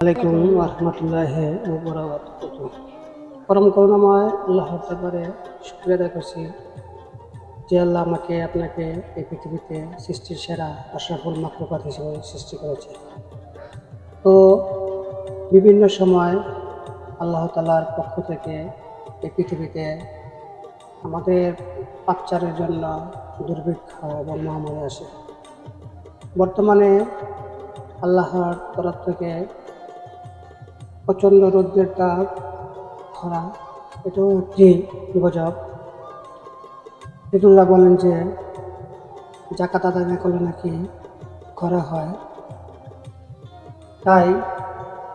আলাইকুম রহমতুল্লাহ পরম করুণাময় আল্লাহর শুক্রিয়া আদায় করছি যে আল্লাহ আমাকে, আপনাকে এই পৃথিবীতে সৃষ্টির সেরা আশরাফুল মাকলুকাত হিসেবে সৃষ্টি করেছে। তো বিভিন্ন সময় আল্লাহ তালার পক্ষ থেকে এই পৃথিবীতে আমাদের বাচ্চারের জন্য দুর্ভিক্ষ এবং মহামারী আসে। বর্তমানে আল্লাহর তরফ থেকে প্রচণ্ড রৌদ্রের তাপ, খরা, এটাও একটি গজব ইদুল্লাহ বলেন যে, জাকাত আদায় না করলে নাকি খরা হয়। তাই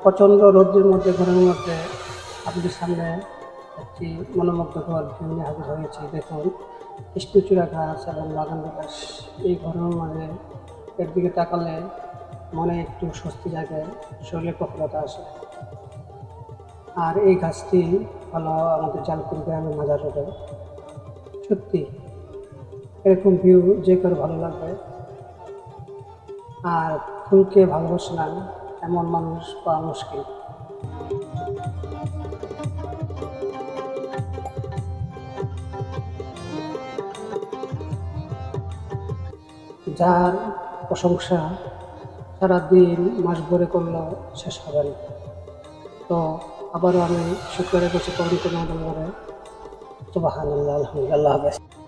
প্রচণ্ড রৌদ্রের মধ্যে, ঘরের মধ্যে আপনাদের সামনে একটি মনোমুগ্ধকর ভিউ নিয়ে হাজির হয়েছে। দেখুন, কৃষ্ণচূড়া গাছ এবং বাগান বিলাস এই ঘরের মাঝে এর দিকে তাকালে মনে একটু স্বস্তি জাগে, শরীরে প্রফুল্লতা আসে। আর এই গাছটি হলো আমাদের জালপুর গ্রামের মাজার রোডে। সত্যি, এরকম ভিউ যে কারও ভালো লাগবে। আর ফুলকে ভালোবাসে না, এমন মানুষ পাওয়া মুশকিল। যার প্রশংসা সারাদিন মাস ভরে করলেও শেষ হবে না। তো আবারও আমি শুক্রের কাছে কোনো করে তো বাহান আল্লাহ আলহামদুলিল্লাহ আল্লাহ